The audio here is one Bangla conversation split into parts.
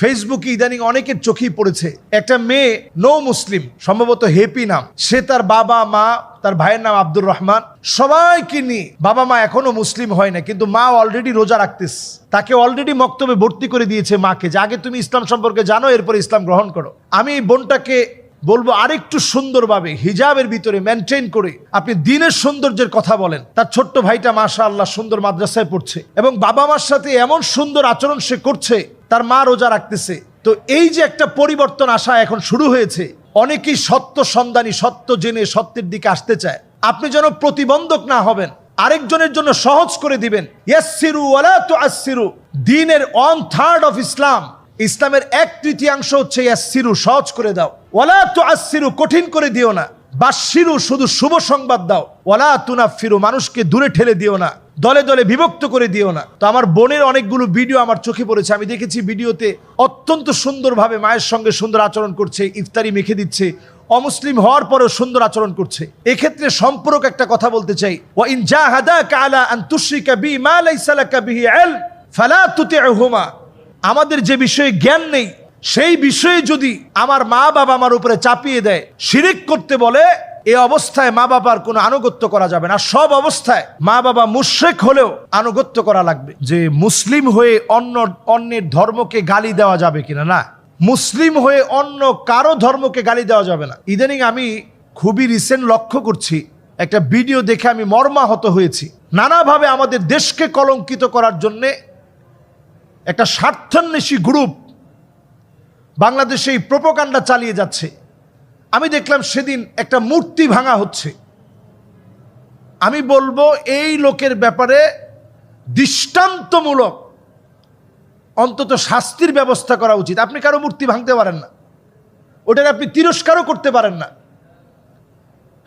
ফেসবুকে ইদানিং অনেকের চোখেই পড়েছে, একটা মেয়ে নো মুসলিম, সম্ভবত হেপি নাম, সে তার বাবা, মা, তার ভাইয়ের নাম আব্দুর রহমান, সবাইকে নিয়ে, বাবা, মা এখনও মুসলিম হয় না, কিন্তু মা অলরেডি রোজা রাখতেস, তাকে অলরেডি মক্তবে ভর্তি করে দিয়েছে মাকে, যে আগে তুমি ইসলাম সম্পর্কে জানো, এরপরে ইসলাম গ্রহণ করো। আমি এই বোনটাকে বলব আরেকটু সুন্দরভাবে হিজাবের ভিতরে মেনটেন করে আপনি দিনের সৌন্দর্যের কথা বলেন। তার ছোট্ট ভাইটা মাশা আল্লাহ সুন্দর মাদ্রাসায় পড়ছে এবং বাবা মার সাথে এমন সুন্দর আচরণ সে করছে, তার মা রোজা রাখতেছে। তো এই যে একটা পরিবর্তন আসা এখন শুরু হয়েছে, অনেকেই সত্য সন্ধানী, সত্য জেনে সত্যের দিকে আসতে চায়। আপনি যেন প্রতিবন্ধক না হবেন, আরেকজনের জন্য সহজ করে দিবেন। দিনের ওয়ান থার্ড অফ ইসলাম ইসলামের এক তৃতীয়াংশ হচ্ছে ইয়াসসিরু, সহজ করে দাও। ওয়ালা তুআসসিরু, কঠিন করে দিও না। বাশিরু শুধু শুভ সংবাদ দাও। ওয়ালা তুনাফিরু, মানুষকে দূরে ঠেলে দিও না। দলে দলে বিভক্ত করে দিও না। তো আমার বোনের অনেকগুলো ভিডিও আমার চোখে পড়েছে। আমি দেখেছি ভিডিওতে অত্যন্ত সুন্দরভাবে মায়ের সঙ্গে সুন্দর আচরণ করছে, ইফতারি মেখে দিচ্ছে, অমুসলিম হওয়ার পরেও সুন্দর আচরণ করছে। এক্ষেত্রে সম্পর্ক একটা কথা বলতে চাই। ওয়া ইন জাহাদাকা আলা আন তুশরিকা বি মা লাইসা লাকা বিহি ইলম ফালা তুতি'হুমা আমাদের যে বিষয়ে জ্ঞান নেই, সেই বিষয়ে যদি আমার মা বাবা আমার উপরে চাপিয়ে দেয়, শিরিক করতে বলে, এ অবস্থায় মা বাবার কোনো আনুগত্য করা যাবে না। সব অবস্থায় মা বাবা মুশ্রেক হলেও আনুগত্য করা লাগবে। যে মুসলিম হয়ে অন্য অন্যের ধর্মকে গালি দেওয়া যাবে কিনা? না। মুসলিম হয়ে অন্য কারও ধর্মকে গালি দেওয়া যাবে না। ইদানিং আমি খুবই রিসেন্ট লক্ষ্য করছি, একটা ভিডিও দেখে আমি মর্মাহত হয়েছি। নানাভাবে আমাদের দেশকে কলঙ্কিত করার জন্যে একটা স্বার্থান্বেষী গ্রুপ বাংলাদেশে এই প্রোপোকাণ্ডা চালিয়ে যাচ্ছে। আমি দেখলাম সেদিন একটা মূর্তি ভাঙা হচ্ছে। আমি বলব, এই লোকের ব্যাপারে দৃষ্টান্তমূলক অন্তত শাস্তির ব্যবস্থা করা উচিত। আপনি কারও মূর্তি ভাঙতে পারেন না। ওটার আপনি তিরস্কারও করতে পারেন না।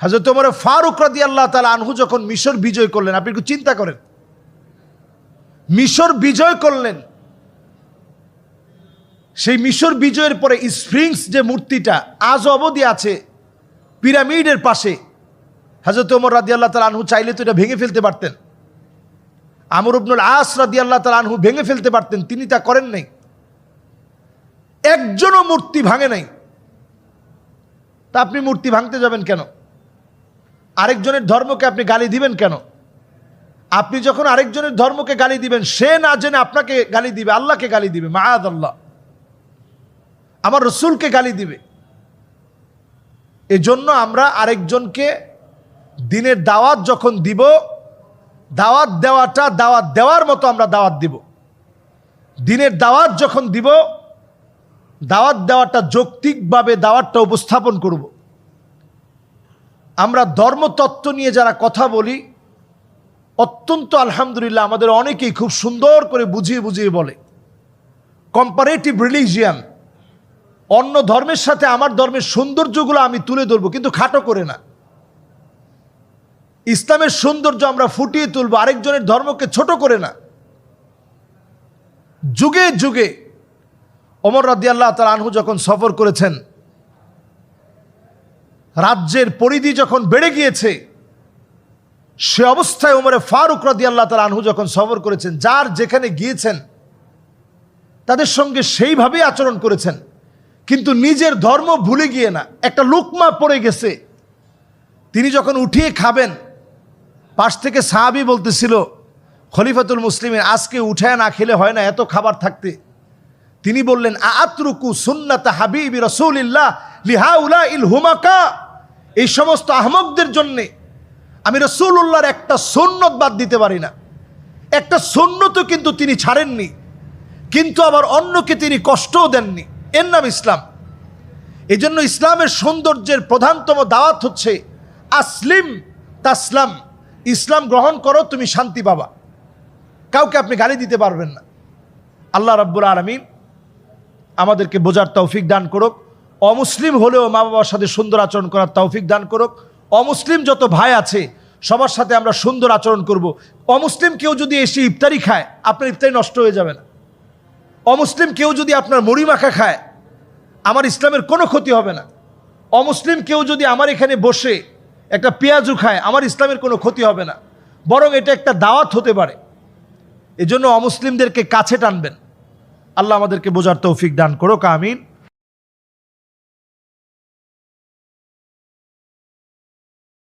হাজরত তোমার ফারুক রাদি আল্লাহ তালা আনহু যখন মিশর বিজয় করলেন, আপনি একটু চিন্তা করেন। মিশর বিজয় করলেন সেই মিশর বিজয়ের পরে স্প্রিংস যে মূর্তিটা আজ অবধি আছে পিরামিডের পাশে। হাজরত ওমর রাদি আল্লাহ তালা আনহু চাইলে তো এটা ভেঙে ফেলতে পারতেন। আমর ইবনুল আস রাদি আল্লাহ তালা আনহু ভেঙে ফেলতে পারতেন, তিনি তা করেন নাই। একজনও মূর্তি ভাঙে নাই। তা আপনি মূর্তি ভাঙতে যাবেন কেন? আরেকজনের ধর্মকে আপনি গালি দিবেন কেন? আপনি যখন আরেকজনের ধর্মকে গালি দিবেন, সে না জেনে আপনাকে গালি দিবে, আল্লাহকে গালি দিবে মায়াদ আল্লাহ আমার রসুলকে গালি দিবে। এজন্য আমরা আরেকজনকে দিনের দাওয়াত যখন দিব, দাওয়াত দেওয়াটা দাওয়াত দেওয়ার মতো আমরা দাওয়াত দিব। দিনের দাওয়াত যখন দিব, দাওয়াত দেওয়াটা যৌক্তিকভাবে দাওয়াতটা উপস্থাপন করব। আমরা ধর্মতত্ত্ব নিয়ে যারা কথা বলি, অত্যন্ত আলহামদুলিল্লাহ আমাদের অনেকেই খুব সুন্দর করে বুঝিয়ে বুঝিয়ে বলে। কম্পারেটিভ রিলিজিয়ান অন্য ধর্মের সাথে আমার ধর্মের সৌন্দর্যগুলো আমি তুলে ধরবো, কিন্তু খাটো করে না। ইসলামের সৌন্দর্য আমরা ফুটিয়ে তুলবো, আরেকজনের ধর্মকে ছোট করে না। যুগে যুগে অমর রাদি আল্লাহ তার আনহু যখন সফর করেছেন, রাজ্যের পরিধি যখন বেড়ে গিয়েছে, সে অবস্থায় ওমরে ফারুক রাদি আল্লাহ তার আনহু যখন সফর করেছেন, যার যেখানে গিয়েছেন, তাদের সঙ্গে সেইভাবেই আচরণ করেছেন। কিন্তু নিজের ধর্ম ভুলে গিয়ে না, একটা লুকমা পড়ে গেছে। তিনি যখন উঠিয়ে খাবেন, পাশ থেকে সাহাবি বলতেছিল, খলিফাতুল মুসলিমের আজকে উঠায় না খেলে হয় না এত খাবার থাকতে। তিনি বললেন আতরুকু সুন্নাতা হাবিবি রসুলিল্লাহ লিহাউলা ইল হুমাকা। এই সমস্ত আহমকদের জন্যে আমি রসুল্লাহর একটা সন্ন্যত বাদ দিতে পারি না। একটা সন্ন্যত কিন্তু তিনি ছাড়েননি, কিন্তু আবার অন্যকে তিনি কষ্টও দেননি। এর নাম ইসলাম। এই জন্য ইসলামের সৌন্দর্যের প্রধানতম দাওয়াত হচ্ছে আসলিম তাসলাম। ইসলাম গ্রহণ করো, তুমি শান্তি পাবা। কাউকে আপনি গালি দিতে পারবেন না। আল্লাহ রাব্বুল আলমিন আমাদেরকে বোঝার তৌফিক দান করুক। অমুসলিম হলেও মা বাবার সাথে সুন্দর আচরণ করার তৌফিক দান করুক। অমুসলিম যত ভাই আছে, সবার সাথে আমরা সুন্দর আচরণ করব। অমুসলিম কেউ যদি এসে ইফতারি খায়, আপনার ইফতারি নষ্ট হয়ে যাবে না। অমুসলিম কেউ যদি আপনার মুড়ি মাখা খায়, আমার ইসলামের কোনো ক্ষতি হবে না। অমুসলিম কেউ যদি আমার এখানে বসে একটা পেঁয়াজু খায়, আমার ইসলামের কোনো ক্ষতি হবে না। বরং এটা একটা দাওয়াত হতে পারে। এজন্য অমুসলিমদেরকে কাছে টানবেন। আল্লাহ আমাদেরকে বোঝার তৌফিক দান করো আমিন।